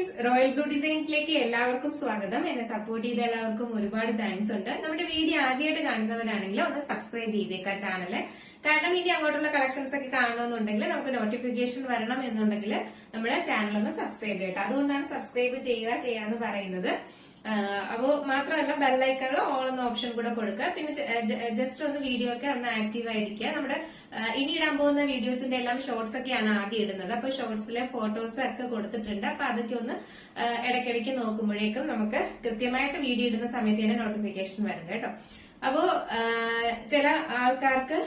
Friends royal blue ഡിസൈൻസിലേക്ക് എല്ലാവർക്കും സ്വാഗതം. എന്നെ സപ്പോർട്ട് ചെയ്ത എല്ലാവർക്കും ഒരുപാട് താങ്ക്സ് ഉണ്ട്. നമ്മുടെ വീഡിയോ ആദ്യമായിട്ട് കാണുന്നവരാണെങ്കിൽ ഒന്ന് സബ്സ്ക്രൈബ് ചെയ്തേക്കാം ചാനൽ കാരണം ഇനി അങ്ങോട്ടുള്ള കളക്ഷൻസ് ഒക്കെ കാണണമെന്നുണ്ടെങ്കിൽ നമുക്ക് നോട്ടിഫിക്കേഷൻ വരണം എന്നുണ്ടെങ്കിൽ നമ്മുടെ ചാനൽ ഒന്ന് സബ്സ്ക്രൈബ് ചെയ്യട്ടെ. അതുകൊണ്ടാണ് സബ്സ്ക്രൈബ് ചെയ്യുക ചെയ്യാന്ന് പറയുന്നത്. അപ്പോ മാത്രമല്ല ബെല്ലൈക്കണിൽ ഓൾ എന്ന ഓപ്ഷൻ കൂടെ കൊടുക്കുക. പിന്നെ ജസ്റ്റ് ഒന്ന് വീഡിയോ ഒക്കെ ഒന്ന് ആക്റ്റീവ് ആയിരിക്കുക. നമ്മുടെ ഇനി ഇടാൻ പോകുന്ന വീഡിയോസിന്റെ എല്ലാം ഷോർട്സ് ഒക്കെയാണ് ആദ്യം ഇടുന്നത്. അപ്പൊ ഷോർട്സിലെ ഫോട്ടോസ് ഒക്കെ കൊടുത്തിട്ടുണ്ട്. അപ്പൊ അതൊക്കെ ഒന്ന് ഇടയ്ക്കിടയ്ക്ക് നോക്കുമ്പോഴേക്കും നമുക്ക് കൃത്യമായിട്ട് വീഡിയോ ഇടുന്ന സമയത്ത് തന്നെ നോട്ടിഫിക്കേഷൻ വരും കേട്ടോ. അപ്പോ ചില ആൾക്കാർക്ക്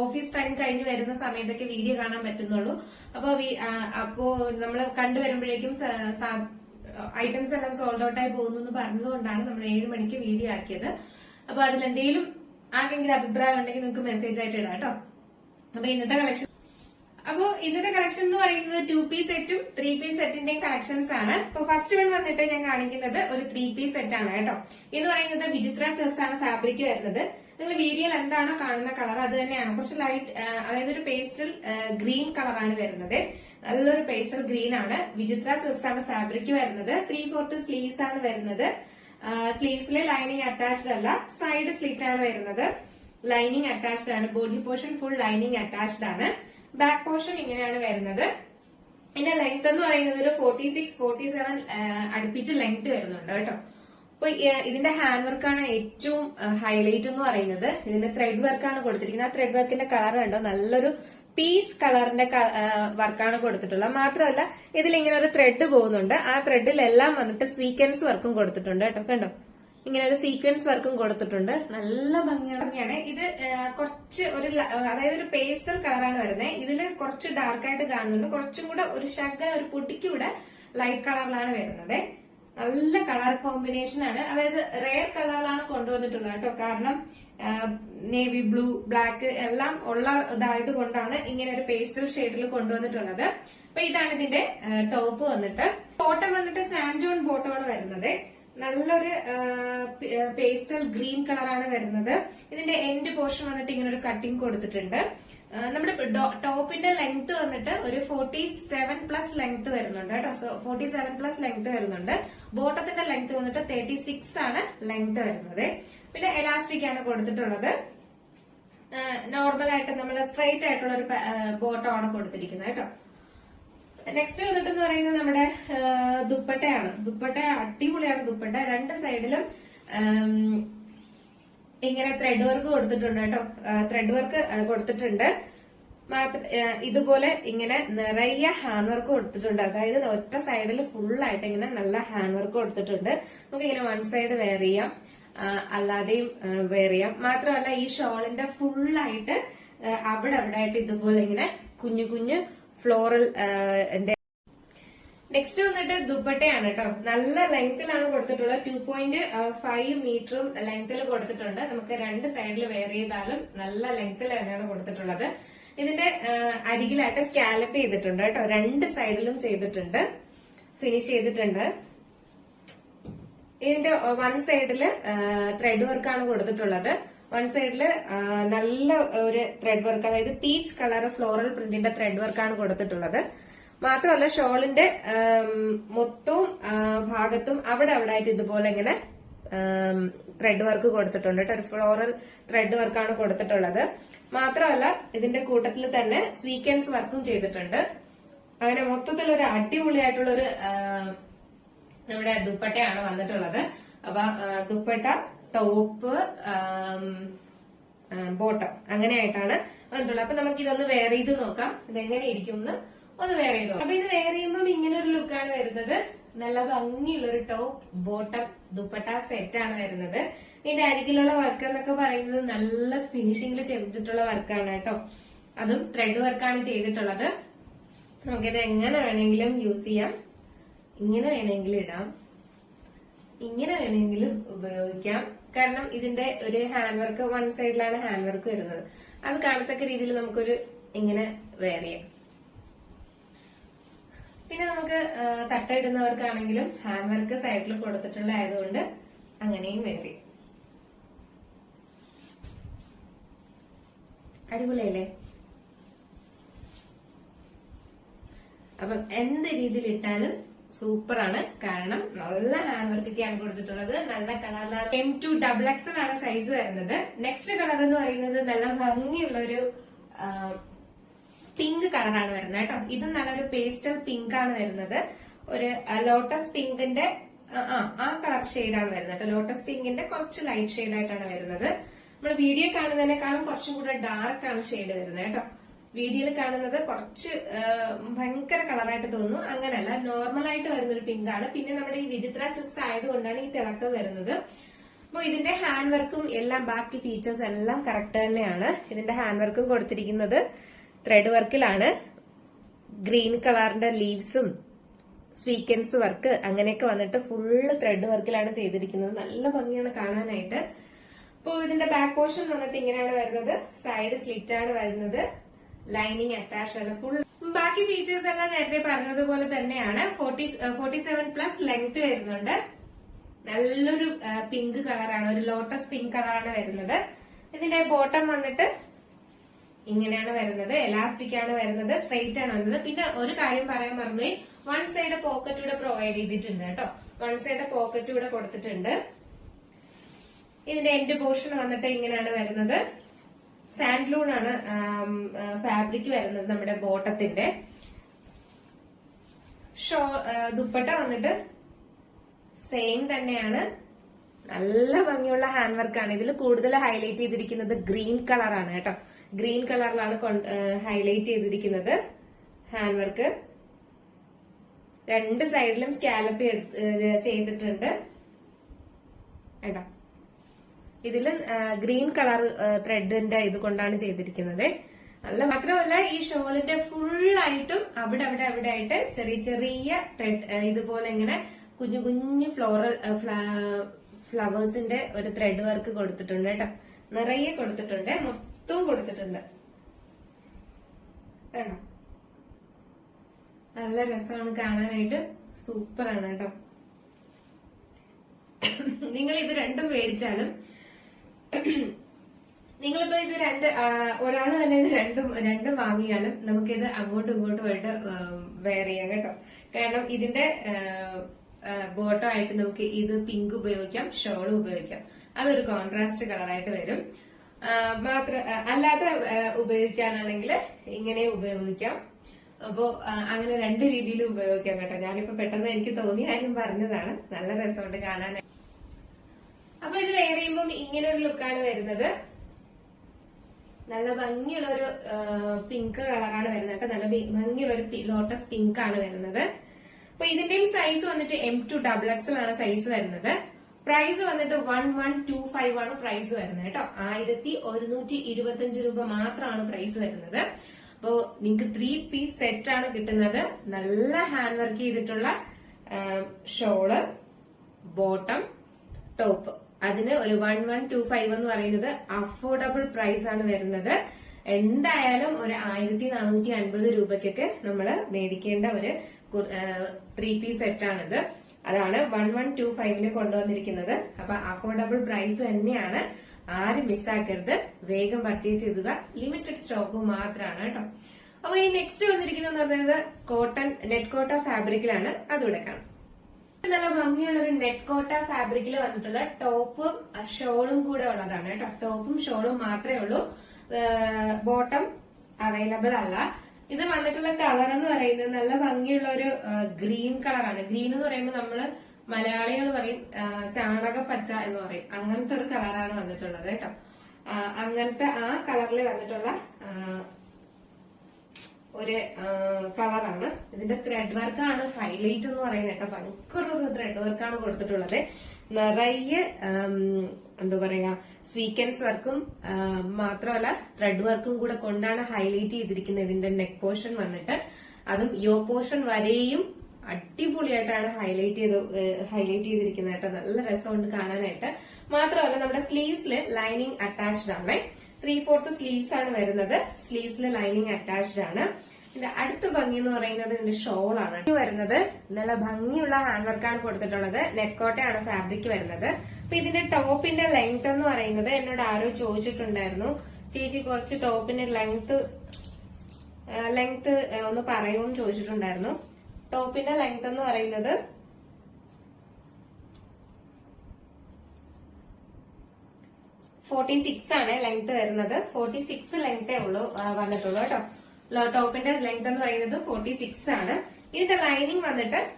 ഓഫീസ് ടൈം കഴിഞ്ഞ് വരുന്ന സമയത്തൊക്കെ വീഡിയോ കാണാൻ പറ്റുന്നുള്ളൂ. അപ്പോ അപ്പോ നമ്മൾ കണ്ടുവരുമ്പോഴേക്കും ഐറ്റംസ് എല്ലാം സോൾഡ് ഔട്ടായി പോകുന്നു എന്ന് പറഞ്ഞതുകൊണ്ടാണ് നമ്മൾ ഏഴ് മണിക്ക് വീഡിയോ ആക്കിയത്. അപ്പൊ അതിൽ എന്തെങ്കിലും ആർക്കെങ്കിലും അഭിപ്രായം ഉണ്ടെങ്കിൽ നിങ്ങൾക്ക് മെസ്സേജ് ആയിട്ട് ഇടാം കേട്ടോ. അപ്പൊ ഇന്നത്തെ കളക്ഷൻ അപ്പോ ഇന്നത്തെ കളക്ഷൻ എന്ന് പറയുന്നത് ടു പീസ് സെറ്റും ത്രീ പീസ് സെറ്റിന്റെയും കളക്ഷൻസ് ആണ്. അപ്പൊ ഫസ്റ്റ് വൺ വന്നിട്ട് ഞാൻ കാണിക്കുന്നത് ഒരു ത്രീ പീസ് സെറ്റ് ആണ് കേട്ടോ. എന്ന് പറയുന്നത് വിചിത്ര സിൽക്സ് ആണ് ഫാബ്രിക് വരുന്നത്. നിങ്ങൾ വീഡിയോയിൽ എന്താണോ കാണുന്ന കളർ അത് തന്നെയാണ്. കുറച്ച് ലൈറ്റ് അതായത് ഒരു പേസ്റ്റൽ ഗ്രീൻ കളറാണ് വരുന്നത്. നല്ലൊരു പേസ്റ്റൽ ഗ്രീൻ ആണ്. വിചിത്ര സിൽക്സ് ആണ് ഫാബ്രിക് വരുന്നത്. ത്രീ ഫോർത്ത് സ്ലീവ്സ് ആണ് വരുന്നത്. സ്ലീവ്സിലെ ലൈനിങ് അറ്റാച്ച്ഡ് അല്ല സൈഡ് സ്ലിറ്റ് ആണ് വരുന്നത്. ലൈനിങ് അറ്റാച്ച്ഡ് ആണ്. Body portion full lining attached ആണ്. ബാക്ക് പോർഷൻ ഇങ്ങനെയാണ് വരുന്നത്. ഇതിന്റെ ലെങ്ത് എന്ന് പറയുന്നത് ഒരു ഫോർട്ടി സിക്സ് ഫോർട്ടി സെവൻ അടുപ്പിച്ച് ലെങ്ത് വരുന്നുണ്ട് കേട്ടോ. അപ്പൊ ഇതിന്റെ ഹാൻഡ് വർക്കാണ് ഏറ്റവും ഹൈലൈറ്റ് എന്ന് പറയുന്നത്. ഇതിന്റെ ത്രെഡ് വർക്കാണ് കൊടുത്തിരിക്കുന്നത്. ആ ത്രെഡ് വർക്കിന്റെ കളർ കണ്ടോ? നല്ലൊരു പീച്ച് കളറിന്റെ വർക്കാണ് കൊടുത്തിട്ടുള്ളത്. മാത്രമല്ല ഇതിൽ ഇങ്ങനെ ഒരു ത്രെഡ് പോകുന്നുണ്ട്. ആ ത്രെഡിലെല്ലാം വന്നിട്ട് സ്വീക്വൻസ് വർക്കും കൊടുത്തിട്ടുണ്ട് കേട്ടോ. കണ്ടോ? ഇങ്ങനെ ഒരു സീക്വൻസ് വർക്കും കൊടുത്തിട്ടുണ്ട്. നല്ല ഭംഗിയാണ്. ഇത് കുറച്ച് ഒരു അതായത് ഒരു പേസ്റ്റൽ കളറാണ് വരുന്നത് ഇതിൽ കുറച്ച് ഡാർക്കായിട്ട് കാണുന്നുണ്ട്. കുറച്ചും കൂടെ ഒരു ശകല ഒരു പൊടിക്ക് കൂടെ ലൈറ്റ് കളറിലാണ് വരുന്നത്. നല്ല കളർ കോമ്പിനേഷൻ ആണ്. അതായത് റെയർ കളറിലാണ് കൊണ്ടുവന്നിട്ടുള്ളത് കേട്ടോ. കാരണം നേവി ബ്ലൂ ബ്ലാക്ക് എല്ലാം ഉള്ള ഇതായത് കൊണ്ടാണ് ഇങ്ങനെ ഒരു പേസ്റ്റൽ ഷെയ്ഡിൽ കൊണ്ടുവന്നിട്ടുള്ളത്. അപ്പൊ ഇതാണ് ഇതിന്റെ ടോപ്പ് വന്നിട്ട്. ബോട്ടം വന്നിട്ട് സാൻഡോൺ ബോട്ടമാണ് വരുന്നത്. നല്ലൊരു പേസ്റ്റൽ ഗ്രീൻ കളറാണ് വരുന്നത്. ഇതിന്റെ എൻഡ് പോർഷൻ വന്നിട്ട് ഇങ്ങനെ ഒരു കട്ടിങ് കൊടുത്തിട്ടുണ്ട്. നമ്മുടെ ടോപ്പിന്റെ ലെങ്ത് വന്നിട്ട് ഒരു ഫോർട്ടി സെവൻ പ്ലസ് ലെങ്ത് വരുന്നുണ്ട് കേട്ടോ. So forty seven plus length വരുന്നുണ്ട് ബോട്ടത്തിന്റെ ലെങ്ത് വന്നിട്ട് തേർട്ടി സിക്സ് ആണ് ലെങ്ത് വരുന്നത്. പിന്നെ എലാസ്റ്റിക് ആണ് കൊടുത്തിട്ടുള്ളത്. നോർമൽ ആയിട്ട് നമ്മൾ സ്ട്രൈറ്റ് ആയിട്ടുള്ള ഒരു ബോട്ടം ആണ് കൊടുത്തിരിക്കുന്നത് കേട്ടോ. നെക്സ്റ്റ് വന്നിട്ട് എന്ന് പറയുന്നത് നമ്മുടെ ദുപ്പട്ടയാണ്. ദുപ്പട്ട അടിപൊളിയാണ് ദുപ്പട്ട. രണ്ട് സൈഡിലും ഇങ്ങനെ ത്രെഡ് വർക്ക് കൊടുത്തിട്ടുണ്ട് കേട്ടോ. ത്രെഡ് വർക്ക് കൊടുത്തിട്ടുണ്ട്. മാത്ര ഇതുപോലെ ഇങ്ങനെ നിറയെ ഹാൻഡ് വർക്ക് കൊടുത്തിട്ടുണ്ട്. അതായത് ഒറ്റ സൈഡിൽ ഫുൾ ആയിട്ട് ഇങ്ങനെ നല്ല ഹാൻഡ് വർക്ക് കൊടുത്തിട്ടുണ്ട്. നമുക്ക് ഇങ്ങനെ വൺ സൈഡ് വെയർ ചെയ്യാം. അല്ലാതെയും വെയർ ചെയ്യാം മാത്രമല്ല ഈ ഷോളിന്റെ ഫുള്ളായിട്ട് അവിടെ അവിടെ ആയിട്ട് ഇതുപോലെ ഇങ്ങനെ കുഞ്ഞു കുഞ്ഞു ഫ്ലോറൽ നെക്സ്റ്റ് വന്നിട്ട് ദുപ്പട്ടയാണ് കേട്ടോ നല്ല ലെങ്തിലാണ് കൊടുത്തിട്ടുള്ളത്. ടു പോയിന്റ് ഫൈവ് മീറ്ററും ലെങ്തിൽ കൊടുത്തിട്ടുണ്ട്. നമുക്ക് രണ്ട് സൈഡിൽ വെയർ ചെയ്താലും നല്ല ലെങ്തിൽ തന്നെയാണ് കൊടുത്തിട്ടുള്ളത്. ഇതിന്റെ അരികിലായിട്ട് സ്കാലപ്പ് ചെയ്തിട്ടുണ്ട് കേട്ടോ രണ്ട് സൈഡിലും ചെയ്തിട്ടുണ്ട്. ഫിനിഷ് ചെയ്തിട്ടുണ്ട്. ഇതിന്റെ വൺ സൈഡിൽ ത്രെഡ് വർക്കാണ് കൊടുത്തിട്ടുള്ളത്. വൺ സൈഡിൽ നല്ല ഒരു ത്രെഡ് വർക്ക് അതായത് പീച്ച് കളർ ഫ്ലോറൽ പ്രിന്റിന്റെ ത്രെഡ് വർക്കാണ് കൊടുത്തിട്ടുള്ളത്. മാത്രമല്ല ഷോളിന്റെ മൊത്തവും ഭാഗത്തും അവിടെ അവിടെ ആയിട്ട് ഇതുപോലെ ഇങ്ങനെ ത്രെഡ് വർക്ക് കൊടുത്തിട്ടുണ്ട്. കേട്ടോ ഒരു ഫ്ലോറൽ ത്രെഡ് വർക്കാണ് കൊടുത്തിട്ടുള്ളത്. മാത്രമല്ല ഇതിന്റെ കൂട്ടത്തിൽ തന്നെ സ്വീക്കൻസ് വർക്കും ചെയ്തിട്ടുണ്ട്. അങ്ങനെ മൊത്തത്തിൽ ഒരു അടിപൊളിയായിട്ടുള്ള ഒരു നമ്മുടെ ദുപ്പട്ടയാണ് വന്നിട്ടുള്ളത്. അപ്പൊ ദുപ്പട്ട ടോപ്പ് ബോട്ടം അങ്ങനെയായിട്ടാണ് വന്നിട്ടുള്ളത്. അപ്പൊ നമുക്ക് ഇതൊന്ന് വെയർ ചെയ്ത് നോക്കാം. ഇത് എങ്ങനെ ഇരിക്കും എന്ന് ഒന്ന് വെയർ ചെയ്ത് നോക്കാം. അപ്പൊ ഇത് വെയർ ചെയ്യുമ്പോൾ ഇങ്ങനെ ഒരു ലുക്കാണ് വരുന്നത്. നല്ല ഭംഗിയുള്ള ഒരു ടോപ്പ് ബോട്ടം ദുപ്പട്ട സെറ്റ് ആണ് വരുന്നത്. ഇതിന്റെ അരികിലുള്ള വർക്ക് എന്നൊക്കെ പറയുന്നത് നല്ല ഫിനിഷിംഗിൽ ചെയ്തിട്ടുള്ള വർക്കാണ് കേട്ടോ. അതും ത്രെഡ് വർക്കാണ് ചെയ്തിട്ടുള്ളത്. നമുക്കിത് എങ്ങനെ വേണമെങ്കിലും യൂസ് ചെയ്യാം. ഇങ്ങനെ വേണമെങ്കിലും ഇടാം. ഇങ്ങനെ വേണമെങ്കിലും ഉപയോഗിക്കാം. കാരണം ഇതിന്റെ ഒരു ഹാൻഡ് വർക്ക് വൺ സൈഡിലാണ് ഹാൻഡ് വർക്ക് വരുന്നത്. അത് കാണത്തക്ക രീതിയിൽ നമുക്കൊരു ഇങ്ങനെ വേറിയ പിന്നെ നമുക്ക് തട്ട തട്ടയിടുന്നവർക്കാണെങ്കിലും ഹാൻഡ് വർക്ക് സൈഡിൽ കൊടുത്തിട്ടുള്ള ആയതുകൊണ്ട് അങ്ങനെയും വേറി അടിപൊളിയല്ലേ? അപ്പം എന്ത് രീതിയിൽ ഇട്ടാലും സൂപ്പറാണ്. കാരണം നല്ല ഹാൻഡ് വർക്ക് ഒക്കെയാണ് കൊടുത്തിട്ടുള്ളത്. നല്ല കളറിലാണ്. എം ടു ഡബിൾ എക്സൽ ആണ് സൈസ് വരുന്നത്. നെക്സ്റ്റ് കളർ എന്ന് പറയുന്നത് നല്ല ഭംഗിയുള്ള ഒരു പിങ്ക് കളറാണ് വരുന്നത് കേട്ടോ. ഇതും നല്ലൊരു പേസ്റ്റൽ പിങ്ക് ആണ് വരുന്നത്. ഒരു ലോട്ടസ് പിങ്കിന്റെ ആ കളർ ഷെയ്ഡാണ് വരുന്നത് കേട്ടോ. ലോട്ടസ് പിങ്കിന്റെ കുറച്ച് ലൈറ്റ് ഷെയ്ഡ് ആയിട്ടാണ് വരുന്നത്. നമ്മൾ വീഡിയോ കാണുന്നതിനേക്കാളും കുറച്ചും കൂടെ ഡാർക്ക് ആണ് ഷെയ്ഡ് വരുന്നത് കേട്ടോ. വീഡിയോയിൽ കാണുന്നത് കുറച്ച് ഭയങ്കര കളറായിട്ട് തോന്നുന്നു. അങ്ങനല്ല നോർമൽ ആയിട്ട് വരുന്ന ഒരു പിങ്ക് ആണ് പിന്നെ നമ്മുടെ ഈ വിചിത്ര സിൽക്സ് ആയതുകൊണ്ടാണ് ഈ തിളക്കം വരുന്നത്. അപ്പോൾ ഇതിന്റെ ഹാൻഡ് വർക്കും എല്ലാം ബാക്കി ഫീച്ചേഴ്സ് എല്ലാം കറക്റ്റ് തന്നെയാണ്. ഇതിന്റെ ഹാൻഡ് വർക്കും കൊടുത്തിരിക്കുന്നത് ത്രെഡ് വർക്കിലാണ്. ഗ്രീൻ കളറിന്റെ ലീവ്സും സ്വീക്കൻസ് വർക്ക് അങ്ങനെയൊക്കെ വന്നിട്ട് ഫുള്ള് ത്രെഡ് വർക്കിലാണ് ചെയ്തിരിക്കുന്നത്. നല്ല ഭംഗിയാണ് കാണാനായിട്ട്. അപ്പോൾ ഇതിന്റെ ബാക്ക് പോർഷൻ വന്നിട്ട് ഇങ്ങനെയാണ് വരുന്നത്. സൈഡ് സ്ലിറ്റ് ആണ് വരുന്നത്. ലൈനിങ് അറ്റാച്ച് ആണ്. ഫുൾ ബാക്കി ഫീച്ചേഴ്സ് എല്ലാം നേരത്തെ പറഞ്ഞതുപോലെ തന്നെയാണ്. Forty forty seven plus length വരുന്നുണ്ട്. നല്ലൊരു പിങ്ക് കളറാണ് ഒരു ലോട്ടസ് പിങ്ക് കളറാണ് വരുന്നത്. ഇതിന്റെ ബോട്ടം വന്നിട്ട് ഇങ്ങനെയാണ് വരുന്നത്. എലാസ്റ്റിക് ആണ് വരുന്നത്. സ്ട്രെയിറ്റ് ആണ് വരുന്നത്. പിന്നെ ഒരു കാര്യം പറയാൻ പറഞ്ഞു വൺ സൈഡ് പോക്കറ്റ് ഇവിടെ പ്രൊവൈഡ് ചെയ്തിട്ടുണ്ട് കേട്ടോ. വൺ സൈഡ് പോക്കറ്റ് ഇവിടെ കൊടുത്തിട്ടുണ്ട്. ഇതിന്റെ എൻഡ് പോർഷൻ വന്നിട്ട് ഇങ്ങനെയാണ് വരുന്നത്. സാൻഡ്ലൂൺ ആണ് ഫാബ്രിക് വരുന്നത് നമ്മുടെ ബോട്ടത്തിന്റെ. ഷോ ദുപ്പട്ട വന്നിട്ട് സെയിം തന്നെയാണ്. നല്ല ഭംഗിയുള്ള ഹാൻഡ് വർക്കാണ് ഇതിൽ കൂടുതൽ ഹൈലൈറ്റ് ചെയ്തിരിക്കുന്നത് ഗ്രീൻ കളറാണ് കേട്ടോ. ഗ്രീൻ കളറിലാണ് ഹൈലൈറ്റ് ചെയ്തിരിക്കുന്നത് ഹാൻഡ് വർക്ക് രണ്ട് സൈഡിലും സ്കാലപ്പ് ചെയ്തിട്ടുണ്ട്. കേട്ടോ. ഇതിൽ ഗ്രീൻ കളർ ത്രെഡിന്റെ ഇത് കൊണ്ടാണ് ചെയ്തിരിക്കുന്നത്. നല്ല മാത്രമല്ല ഈ ഷോളിന്റെ ഫുൾ ആയിട്ടും അവിടെ അവിടെ അവിടെ ആയിട്ട് ചെറിയ ചെറിയ ത്രെഡ് ഇതുപോലെ ഇങ്ങനെ കുഞ്ഞു കുഞ്ഞു ഫ്ലോറൽ ഫ്ലവേഴ്സിന്റെ ഒരു ത്രെഡ് വർക്ക് കൊടുത്തിട്ടുണ്ട് കേട്ടോ. നിറയെ കൊടുത്തിട്ടുണ്ട്. മൊത്തവും കൊടുത്തിട്ടുണ്ട്. വേണം നല്ല രസമാണ് കാണാനായിട്ട്. സൂപ്പറാണ് കേട്ടോ. നിങ്ങൾ ഇത് രണ്ടും മേടിച്ചാലും നിങ്ങളിപ്പോ ഇത് രണ്ട് ഒരാൾ തന്നെ ഇത് രണ്ടും രണ്ടും വാങ്ങിയാലും നമുക്കിത് അങ്ങോട്ടും ഇങ്ങോട്ടും ആയിട്ട് വെയർ ചെയ്യാം കേട്ടോ. കാരണം ഇതിന്റെ ബോട്ടം ആയിട്ട് നമുക്ക് ഇത് പിങ്ക് ഉപയോഗിക്കാം ഷോളും ഉപയോഗിക്കാം. അതൊരു കോൺട്രാസ്റ്റ് കളറായിട്ട് വരും. മാത്ര അല്ലാതെ ഉപയോഗിക്കാനാണെങ്കിൽ ഇങ്ങനെ ഉപയോഗിക്കാം. അപ്പോ അങ്ങനെ രണ്ട് രീതിയിലും ഉപയോഗിക്കാം കേട്ടോ. ഞാനിപ്പോ പെട്ടെന്ന് എനിക്ക് തോന്നിയാലും പറഞ്ഞതാണ്. നല്ല രസമുണ്ട് കാണാൻ അപ്പൊ ഇത് വെയർ ചെയ്യുമ്പോൾ ഇങ്ങനെ ഒരു ലുക്കാണ് വരുന്നത്. നല്ല ഭംഗിയുള്ള ഒരു പിങ്ക് കളറാണ് വരുന്നത് കേട്ടോ. നല്ല ഭംഗിയുള്ള ഒരു ലോട്ടസ് പിങ്ക് ആണ് വരുന്നത്. അപ്പൊ ഇതിന്റെയും സൈസ് വന്നിട്ട് എം ടു ഡബിൾ എക്സൽ ആണ് സൈസ് വരുന്നത്. പ്രൈസ് വന്നിട്ട് വൺ വൺ ടു ഫൈവ് ആണ് പ്രൈസ് വരുന്നത് കേട്ടോ. ആയിരത്തി ഒരുന്നൂറ്റി ഇരുപത്തി രൂപ മാത്രമാണ് പ്രൈസ് വരുന്നത്. അപ്പോ നിങ്ങൾക്ക് ത്രീ പീസ് സെറ്റ് ആണ് കിട്ടുന്നത്. നല്ല ഹാൻഡ് വർക്ക് ചെയ്തിട്ടുള്ള ഷോൾ ബോട്ടം ടോപ്പ് അതിന് ഒരു വൺ വൺ ടു ഫൈവ് എന്ന് പറയുന്നത് അഫോർഡബിൾ പ്രൈസ് ആണ് വരുന്നത്. എന്തായാലും ഒരു ആയിരത്തി നാനൂറ്റി അൻപത് രൂപയ്ക്കൊക്കെ നമ്മൾ മേടിക്കേണ്ട ഒരു ത്രീ പീസ് സെറ്റ് ആണിത്. അതാണ് വൺ വൺ ടു ഫൈവിന് കൊണ്ടുവന്നിരിക്കുന്നത്. അപ്പൊ അഫോർഡബിൾ പ്രൈസ് തന്നെയാണ്. ആരും മിസ്സാക്കരുത് വേഗം പർച്ചേസ് ചെയ്തുക ലിമിറ്റഡ് സ്റ്റോക്ക് മാത്രമാണ് കേട്ടോ. അപ്പൊ ഈ നെക്സ്റ്റ് വന്നിരിക്കുന്നത് കോട്ടൺ നെറ്റ് കോട്ട ഫാബ്രിക്കിലാണ് അതുകൂടെ കാണാം. നല്ല ഭംഗിയുള്ള ഒരു നെറ്റ് കോട്ട ഫാബ്രിക്കിൽ വന്നിട്ടുള്ള ടോപ്പും ഷോളും കൂടെ ഉള്ളതാണ് കേട്ടോ. ടോപ്പും ഷോളും മാത്രമേ ഉള്ളൂ. ബോട്ടം അവൈലബിൾ അല്ല. ഇത് വന്നിട്ടുള്ള കളർ എന്ന് പറയുന്നത് നല്ല ഭംഗിയുള്ള ഒരു ഗ്രീൻ കളറാണ് ഗ്രീൻ എന്ന് പറയുമ്പോൾ നമ്മൾ മലയാളികൾ പറയും ചാണക പച്ച എന്ന് പറയും. അങ്ങനത്തെ ഒരു കളറാണ് വന്നിട്ടുള്ളത് കേട്ടോ. അങ്ങനത്തെ ആ കളറിൽ വന്നിട്ടുള്ള ഒരു കളറാണ് ഇതിന്റെ ത്രെഡ് വർക്കാണ് ഹൈലൈറ്റ് എന്ന് പറയുന്നത് കേട്ടോ. ഭയങ്കര ഒരു ത്രെഡ് വർക്കാണ് കൊടുത്തിട്ടുള്ളത്. നിറയെ എന്താ പറയാ സ്വീക്കൻസ് വർക്കും മാത്രമല്ല ത്രെഡ് വർക്കും കൂടെ കൊണ്ടാണ് ഹൈലൈറ്റ് ചെയ്തിരിക്കുന്നത് ഇതിന്റെ നെക്ക് പോർഷൻ വന്നിട്ട്. അതും യോ പോർഷൻ വരെയും അടിപൊളിയായിട്ടാണ് ഹൈലൈറ്റ് ചെയ്ത് ഹൈലൈറ്റ് ചെയ്തിരിക്കുന്നത് കേട്ടോ. നല്ല രസമുണ്ട് കാണാനായിട്ട്. മാത്രമല്ല നമ്മുടെ സ്ലീവ്സിൽ ലൈനിങ് അറ്റാച്ച്ഡ് ആണ്. ത്രീ ഫോർത്ത് സ്ലീവ്സ് ആണ് വരുന്നത്. സ്ലീവ്സിൽ ലൈനിങ് അറ്റാച്ച്ഡ് ആണ്. ഇതിന്റെ അടുത്ത ഭംഗി എന്ന് പറയുന്നത് ഇതിന്റെ ഷോൾ ആണ്. വരുന്നത് നല്ല ഭംഗിയുള്ള ഹാൻഡ് വർക്കാണ് കൊടുത്തിട്ടുള്ളത്. നെക്കോട്ടയാണ് ഫാബ്രിക് വരുന്നത്. അപ്പൊ ഇതിന്റെ ടോപ്പിന്റെ ലെങ്ത് എന്ന് പറയുന്നത് എന്നോട് ആരോ ചോദിച്ചിട്ടുണ്ടായിരുന്നു. ചേച്ചി കുറച്ച് ടോപ്പിന്റെ ലെങ്ത് ലെങ്ത് ഒന്ന് പറയുമെന്ന് ചോദിച്ചിട്ടുണ്ടായിരുന്നു. ടോപ്പിന്റെ ലെങ്ത് എന്ന് പറയുന്നത് ഫോർട്ടി സിക്സ് ആണ് ലെങ്ത് വരുന്നത്. ഫോർട്ടി സിക്സ് ലെങ്തേ ഉള്ളൂ വന്നിട്ടുള്ളൂ കേട്ടോ. ലോ- ടോപ്പിന്റെ ലെങ്ത് എന്ന് പറയുന്നത് ഫോർട്ടി സിക്സ് ആണ്. ഇതിന്റെ ലൈനിങ് വന്നിട്ട്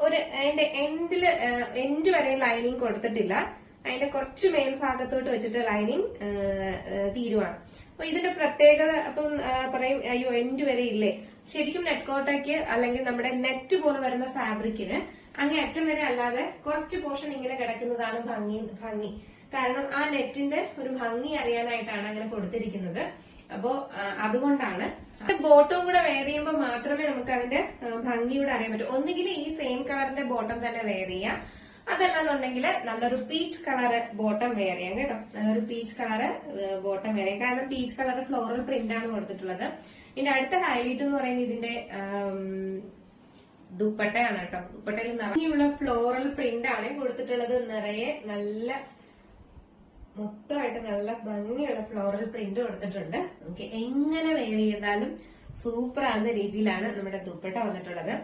ഒരു അതിന്റെ എൻഡിൽ എൻഡ് വരെ ലൈനിങ് കൊടുത്തിട്ടില്ല. അതിന്റെ കുറച്ച് മേൽഭാഗത്തോട്ട് വെച്ചിട്ട് ലൈനിങ് തീരുവാണ്. അപ്പൊ ഇതിന്റെ പ്രത്യേകത അപ്പം പറയും അയ്യോ എൻഡ് വരെ ഇല്ലേ. ശരിക്കും നെറ്റ് കോട്ടയ്ക്ക് അല്ലെങ്കിൽ നമ്മുടെ നെറ്റ് പോലെ വരുന്ന ഫാബ്രിക്കിന് അങ്ങേ അറ്റം വരെ അല്ലാതെ കുറച്ച് പോർഷൻ ഇങ്ങനെ കിടക്കുന്നതാണ് ഭംഗി ഭംഗി. കാരണം ആ നെറ്റിന്റെ ഒരു ഭംഗി അറിയാനായിട്ടാണ് അങ്ങനെ കൊടുത്തിരിക്കുന്നത്. അപ്പോ അതുകൊണ്ടാണ്. ബോട്ടം കൂടെ വെയർ ചെയ്യുമ്പോൾ മാത്രമേ നമുക്ക് അതിന്റെ ഭംഗിയോടെ അറിയാൻ പറ്റൂ. ഒന്നുകിൽ ഈ സെയിം കളറിന്റെ ബോട്ടം തന്നെ വെയർ ചെയ്യാം. അതല്ലാന്നുണ്ടെങ്കിൽ നല്ലൊരു പീച്ച് കളർ ബോട്ടം വെയർ ചെയ്യാം കേട്ടോ. നല്ലൊരു പീച്ച് കളർ ബോട്ടം വെയർ ചെയ്യാം. കാരണം പീച്ച് കളർ ഫ്ലോറൽ പ്രിന്റ് ആണ് കൊടുത്തിട്ടുള്ളത്. ഇതിന്റെ അടുത്ത ഹൈലൈറ്റ് എന്ന് പറയുന്നത് ഇതിന്റെ ദുപ്പട്ടയാണ് കേട്ടോ. ദുപ്പട്ടയിൽ നിറഞ്ഞുള്ള ഫ്ലോറൽ പ്രിന്റ് ആണ് കൊടുത്തിട്ടുള്ളത്. നിറയെ നല്ല മൊത്തമായിട്ട് നല്ല ഭംഗിയുള്ള ഫ്ലോറൽ പ്രിന്റ് കൊടുത്തിട്ടുണ്ട്. നമുക്ക് എങ്ങനെ വെയർ ചെയ്താലും സൂപ്പർ ആകുന്ന രീതിയിലാണ് നമ്മുടെ ദുപ്പട്ട വന്നിട്ടുള്ളത്.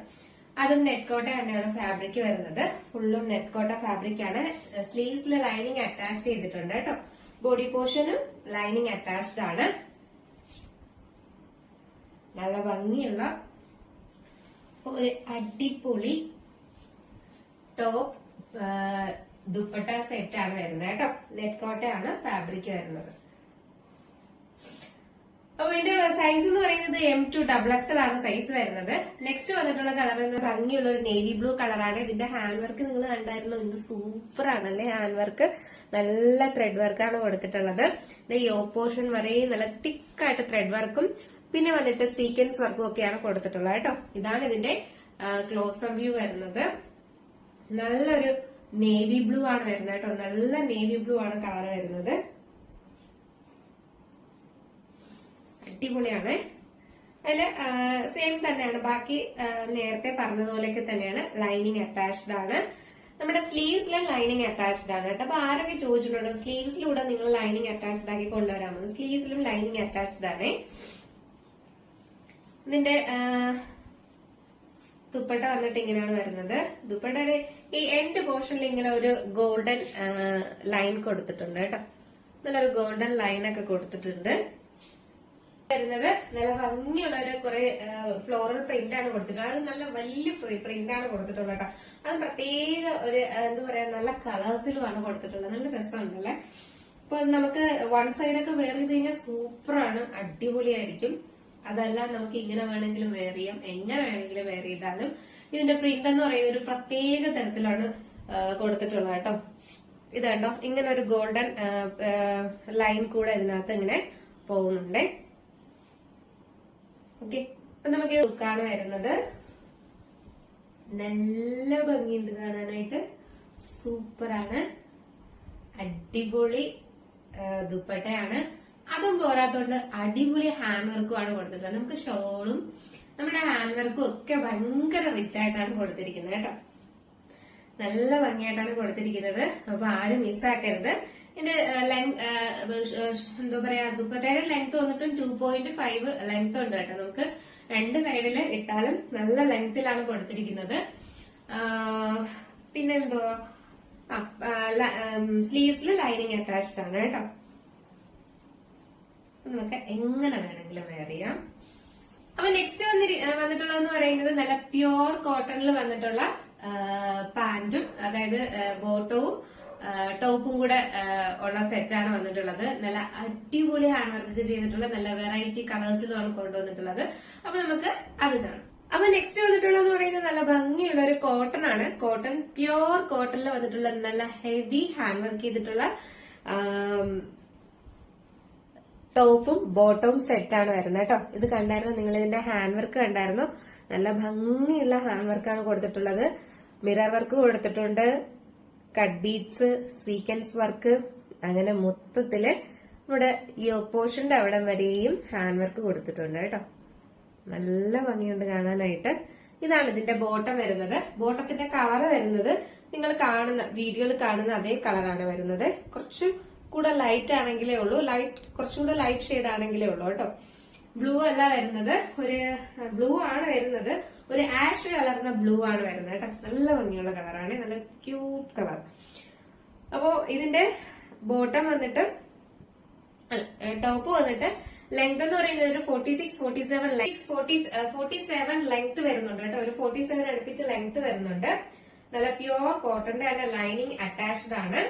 അതും നെറ്റ് കോട്ട തന്നെയാണ് ഫാബ്രിക് വരുന്നത്. ഫുള്ളും നെറ്റ് കോട്ട ഫാബ്രിക് ആണ്. സ്ലീവ്സിൽ ലൈനിങ് അറ്റാച്ച് ചെയ്തിട്ടുണ്ട് കേട്ടോ. ബോഡി പോർഷനും ലൈനിങ് അറ്റാച്ച്ഡ് ആണ്. നല്ല ഭംഗിയുള്ള ഒരു അടിപൊളി ടോപ്പ് ദുപ്പട്ട സെറ്റ് ആണ് വരുന്നത് കേട്ടോ. നെറ്റ് കോട്ടയാണ് ഫാബ്രിക് വരുന്നത്. അപ്പൊ ഇതിന്റെ സൈസ് എന്ന് പറയുന്നത് എം ടു ഡബിൾ എക്സൽ ആണ് സൈസ് വരുന്നത്. നെക്സ്റ്റ് വന്നിട്ടുള്ള കളർ എന്ന് ഭംഗിയുള്ള ഒരു നേവി ബ്ലൂ കളറാണ് ഇതിന്റെ ഹാൻഡ് വർക്ക് നിങ്ങൾ കണ്ടായിരുന്നു? എന്ത് സൂപ്പർ ആണല്ലേ ഹാൻഡ് വർക്ക് നല്ല ത്രെഡ് വർക്കാണ് കൊടുത്തിട്ടുള്ളത്. ഇത് ഈ ഓപ്പോഷൻ വരെ നല്ല തിക്കായിട്ട് ത്രെഡ് വർക്കും പിന്നെ വന്നിട്ട് സ്വീക്കൻസ് വർക്കും ഒക്കെയാണ് കൊടുത്തിട്ടുള്ളത് കേട്ടോ. ഇതാണ് ഇതിന്റെ ക്ലോസർ വ്യൂ വരുന്നത്. നല്ലൊരു നേവി ബ്ലൂ ആണ് വരുന്നത് കേട്ടോ. നല്ല നേവി ബ്ലൂ ആണ് കളർ വരുന്നത്. അടിപൊളിയാണ്. അതിൽ സെയിം തന്നെയാണ്. ബാക്കി നേരത്തെ പറഞ്ഞതുപോലെയൊക്കെ തന്നെയാണ്. ലൈനിങ് അറ്റാച്ച്ഡ് ആണ്. നമ്മുടെ സ്ലീവ്സിലും ലൈനിങ് അറ്റാച്ച്ഡ് ആണ് കേട്ടോ. അപ്പൊ ആരൊക്കെ ചോദിച്ചിട്ടുണ്ടോ? സ്ലീവ്സിലൂടെ നിങ്ങൾ ലൈനിങ് അറ്റാച്ച്ഡ് ആക്കി കൊണ്ടുവരാമെന്ന്. സ്ലീവ്സിലും ലൈനിങ് അറ്റാച്ച്ഡ് ആണ്. ഇതിന്റെ ദുപ്പട്ട വന്നിട്ട് ഇങ്ങനെയാണ് വരുന്നത്. ദുപ്പട്ടയുടെ ഈ എൻഡ് പോർഷനിൽ ഇങ്ങനെ ഒരു ഗോൾഡൻ ലൈൻ കൊടുത്തിട്ടുണ്ട് കേട്ടോ. നല്ലൊരു ഗോൾഡൻ ലൈൻ ഒക്കെ കൊടുത്തിട്ടുണ്ട്. വരുന്നത് നല്ല ഭംഗിയുള്ള ഒരു കുറെ ഫ്ലോറൽ പ്രിന്റ് ആണ് കൊടുത്തിട്ടുള്ളത്. അത് നല്ല വലിയ പ്രിന്റ് ആണ് കൊടുത്തിട്ടുള്ളത് കേട്ടോ. അത് പ്രത്യേക ഒരു എന്താ പറയാ നല്ല കളേഴ്സിലുമാണ് കൊടുത്തിട്ടുള്ളത്. നല്ല രസമുണ്ടല്ലേ അപ്പൊ നമുക്ക് വൺ സൈഡൊക്കെ വേറെ ചെയ്ത് കഴിഞ്ഞാൽ സൂപ്പറാണ് അടിപൊളിയായിരിക്കും. അതല്ല നമുക്ക് ഇങ്ങനെ വേണമെങ്കിലും വെയർ ചെയ്യാം എങ്ങനെ വേണമെങ്കിലും വെയർ ചെയ്താലും ഇതിന്റെ പ്രിന്റ് എന്ന് പറയുന്ന ഒരു പ്രത്യേക തരത്തിലാണ് കൊടുത്തിട്ടുള്ളത് കേട്ടോ. ഇത് കേട്ടോ ഇങ്ങനെ ഒരു ഗോൾഡൻ ലൈൻ കൂടെ ഇതിനകത്ത് ഇങ്ങനെ പോകുന്നുണ്ടേ. ഓക്കെ നമുക്ക് ലുക്കാണ് വരുന്നത് നല്ല ഭംഗിയുണ്ട് കാണാനായിട്ട്. സൂപ്പറാണ് അടിപൊളി ദുപ്പട്ടയാണ്. അതും പോരാത്തോണ്ട് അടിപൊളി ഹാൻഡ് വർക്കും ആണ് കൊടുത്തിട്ടുള്ളത്. നമുക്ക് ഷോളും നമ്മുടെ ഹാൻഡ് വർക്കും ഒക്കെ ഭയങ്കര റിച്ച് ആയിട്ടാണ് കൊടുത്തിരിക്കുന്നത് കേട്ടോ. നല്ല ഭംഗിയായിട്ടാണ് കൊടുത്തിരിക്കുന്നത്. അപ്പൊ ആരും മിസ്സാക്കരുത് ഇതിന്റെ ലെങ്ത് എന്താ പറയാ ദുപ്പട്ടയുടെ ലെങ്ത് വന്നിട്ടും ടു പോയിന്റ് ഫൈവ് ലെങ്ത് ഉണ്ട് കേട്ടോ. നമുക്ക് രണ്ട് സൈഡിൽ ഇട്ടാലും നല്ല ലെങ്ത്തിലാണ് കൊടുത്തിരിക്കുന്നത്. പിന്നെന്തോ സ്ലീവ്സിൽ ലൈനിങ് അറ്റാച്ച്ഡ് ആണ് കേട്ടോ. നമുക്ക് എങ്ങനെ വേണമെങ്കിലും വെയർ ചെയ്യാം. അപ്പൊ നെക്സ്റ്റ് വന്നി വന്നിട്ടുള്ളതെന്ന് പറയുന്നത് നല്ല പ്യുവർ കോട്ടണിൽ വന്നിട്ടുള്ള പാന്റും അതായത് ബോട്ടവും ടോപ്പും കൂടെ ഉള്ള സെറ്റാണ് വന്നിട്ടുള്ളത്. നല്ല അടിപൊളി ഹാൻഡ് വർക്ക് ചെയ്തിട്ടുള്ള നല്ല വെറൈറ്റി കളേഴ്സിലാണ് കൊണ്ടുവന്നിട്ടുള്ളത്. അപ്പൊ നമുക്ക് അത് കാണാം. അപ്പൊ നെക്സ്റ്റ് വന്നിട്ടുള്ളതെന്ന് പറയുന്നത് നല്ല ഭംഗിയുള്ള ഒരു കോട്ടൺ ആണ്. കോട്ടൺ പ്യുവർ കോട്ടണിൽ വന്നിട്ടുള്ള നല്ല ഹെവി ഹാൻഡ് വർക്ക് ചെയ്തിട്ടുള്ള ടോപ്പും ബോട്ടവും സെറ്റാണ് വരുന്നത് കേട്ടോ. ഇത് കണ്ടായിരുന്നു നിങ്ങൾ ഇതിന്റെ ഹാൻഡ് വർക്ക് കണ്ടായിരുന്നു. നല്ല ഭംഗിയുള്ള ഹാൻഡ് വർക്കാണ് കൊടുത്തിട്ടുള്ളത്. മിറർ വർക്ക് കൊടുത്തിട്ടുണ്ട്. കട്ട് ബീഡ്സ് സ്വീക്കൻസ് വർക്ക് അങ്ങനെ മൊത്തത്തിൽ നമ്മുടെ ഈ ഓപ്പോഷന്റെ അവിടെ വരെയും ഹാൻഡ് വർക്ക് കൊടുത്തിട്ടുണ്ട് കേട്ടോ. നല്ല ഭംഗിയുണ്ട് കാണാനായിട്ട്. ഇതാണ് ഇതിന്റെ ബോട്ടം വരുന്നത്. ബോട്ടത്തിന്റെ കളർ വരുന്നത്. നിങ്ങൾ കാണുന്ന വീഡിയോയിൽ കാണുന്ന അതേ കളറാണ് വരുന്നത്. കുറച്ച് കൂടെ ലൈറ്റ് ആണെങ്കിലേ ഉള്ളൂ. ലൈറ്റ് കുറച്ചുകൂടെ ലൈറ്റ് ഷെയ്ഡ് ആണെങ്കിലേ ഉള്ളൂ കേട്ടോ. ബ്ലൂ അല്ല വരുന്നത്. ഒരു ബ്ലൂ ആണ് വരുന്നത്. ഒരു ആഷ് കലർന്ന ബ്ലൂ ആണ് വരുന്നത് കേട്ടോ. നല്ല ഭംഗിയുള്ള കളറാണ് നല്ല ക്യൂട്ട് കളർ അപ്പോ ഇതിന്റെ ബോട്ടം വന്നിട്ട് ടോപ്പ് വന്നിട്ട് ലെങ്ത് എന്ന് പറയുന്നത് ഒരു forty six forty seven six forty forty seven length വരുന്നുണ്ട് കേട്ടോ. ഒരു ഫോർട്ടി സെവൻ അടുപ്പിച്ച് ലെങ്ത് വരുന്നുണ്ട്. നല്ല പ്യുവർ കോട്ടന്റെ ആണ് ലൈനിങ് അറ്റാച്ച്ഡ് ആണ്.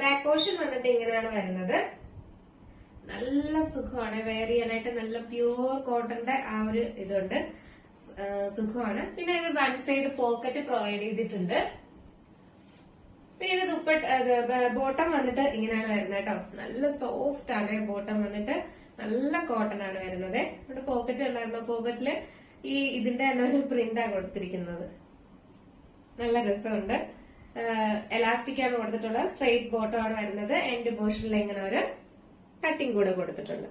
ബാക്ക് പോർഷൻ വന്നിട്ട് ഇങ്ങനെയാണ് വരുന്നത്. നല്ല സുഖമാണ്. വെയർ ചെയ്യാനായിട്ട് നല്ല പ്യൂർ കോട്ടന്റെ ആ ഒരു ഇതുണ്ട്. സുഖമാണ്. പിന്നെ ഇത് വൺ സൈഡ് പോക്കറ്റ് പ്രൊവൈഡ് ചെയ്തിട്ടുണ്ട്. പിന്നെ ഇത് ദുപ്പട്ട ബോട്ടം വന്നിട്ട് ഇങ്ങനെയാണ് വരുന്നത് കേട്ടോ. നല്ല സോഫ്റ്റ് ആണ് ബോട്ടം വന്നിട്ട്. നല്ല കോട്ടൺ ആണ് വരുന്നത്. ഇവിടെ പോക്കറ്റ് ഉണ്ടായിരുന്നു. പോക്കറ്റിൽ ഈ ഇതിന്റെ തന്നെ ഒരു പ്രിന്റാണ് കൊടുത്തിരിക്കുന്നത്. നല്ല രസമുണ്ട്. എലാസ്റ്റിക് ആണ് കൊടുത്തിട്ടുള്ളത്. സ്ട്രെയിറ്റ് ബോട്ടം ആണ് വരുന്നത്. എൻഡ് പോർഷനിൽ ഇങ്ങനെ ഒരു കട്ടിങ് കൂടെ കൊടുത്തിട്ടുണ്ട്.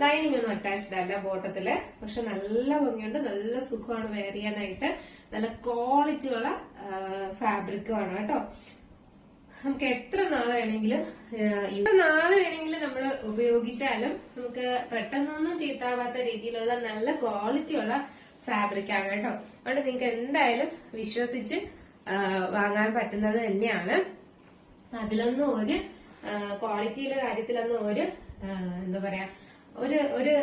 ലൈനിങ് ഒന്നും അറ്റാച്ച്ഡ് അല്ല ബോട്ടത്തിൽ പക്ഷെ നല്ല ഭംഗിയുണ്ട്. നല്ല സുഖമാണ് വെയർ ചെയ്യാനായിട്ട്. നല്ല ക്വാളിറ്റി ഉള്ള ഫാബ്രിക്കുമാണ് കേട്ടോ. നമുക്ക് എത്ര നാൾ വേണമെങ്കിലും ഇത്ര നാൾ വേണമെങ്കിലും നമ്മൾ ഉപയോഗിച്ചാലും നമുക്ക് പെട്ടെന്നൊന്നും ചീത്താവാത്ത രീതിയിലുള്ള നല്ല ക്വാളിറ്റി ഉള്ള ഫാബ്രിക് ആണ് കേട്ടോ. അതുകൊണ്ട് നിങ്ങൾക്ക് എന്തായാലും വിശ്വസിച്ച് വാങ്ങാൻ പറ്റുന്നത് തന്നെയാണ്. അതിലൊന്നും ഒരു ക്വാളിറ്റിയുടെ കാര്യത്തിലൊന്നും ഒരു എന്താ പറയാ ഒരു ഒരു